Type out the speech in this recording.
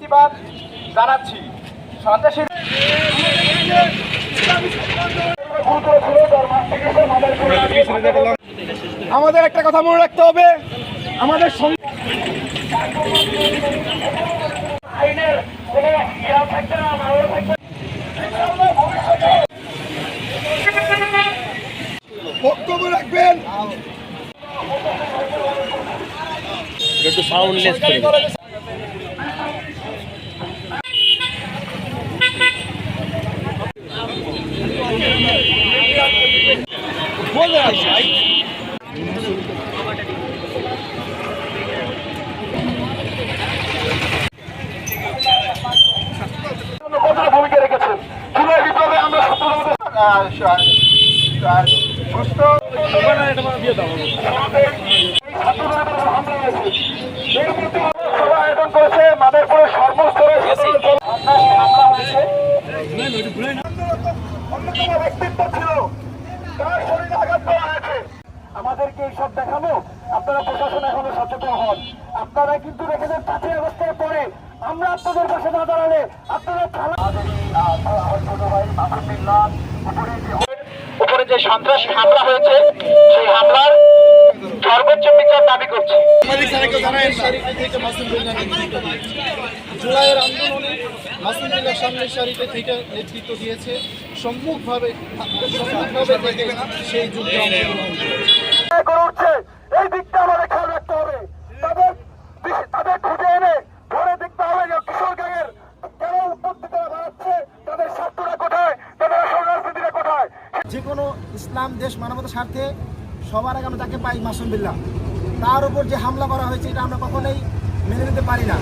প্রতিবাদ জানাচ্ছি। সন্ত্রাসী আমাদের একটা কথা মনে রাখতে হবে। আমাদের বক্তব্য রাখবেন। একটু সাউন্ডলেস করে ভূমিকা রেখেছেন আমরা সুস্থ সভা আয়োজন করেছে মাদারপুরের সর্বস্তরে হামলা হয়েছে অন্যতম ব্যক্তিত্ব ছিল তার আমাদেরকে এইসব দেখানো, আপনারা প্রশাসন এখনও সচেতন হন। আপনারা কিন্তু রেখেছেন পাঁচই আগস্টের পরে আমরা আপনাদের পাশে না দাঁড়ালে আপনারা উপরে যে সন্ত্রাসী হামলা হয়েছে, সেই হামলার সর্বোচ্চ বিচার দাবি করছি। জুলাইয়ের আন্দোলনে সামনের সারিতে থেকে নেতৃত্ব দিয়েছে। সম্মুখভাবে সম্মুখভাবে থেকে সেই যুদ্ধে অংশগ্রহণ করেছে। এই দিকটা আমাদের খেয়াল রাখতে হবে। তাদের তাদের খুঁজে এনে ধরে দেখতে হবে যে কিশোর গ্যাংয়ের কেন উৎপত্তিটা বাড়াচ্ছে তাদের স্বার্থটা কোথায় তাদের আসল রাজনীতিটা কোথায়? যে কোনো ইসলাম দেশ মানবতার স্বার্থে সবার আগে আমরা তাকে পাই মাসুম বিল্লাহ তার উপর যে হামলা করা হয়েছে এটা আমরা কখনোই মেনে নিতে পারি না।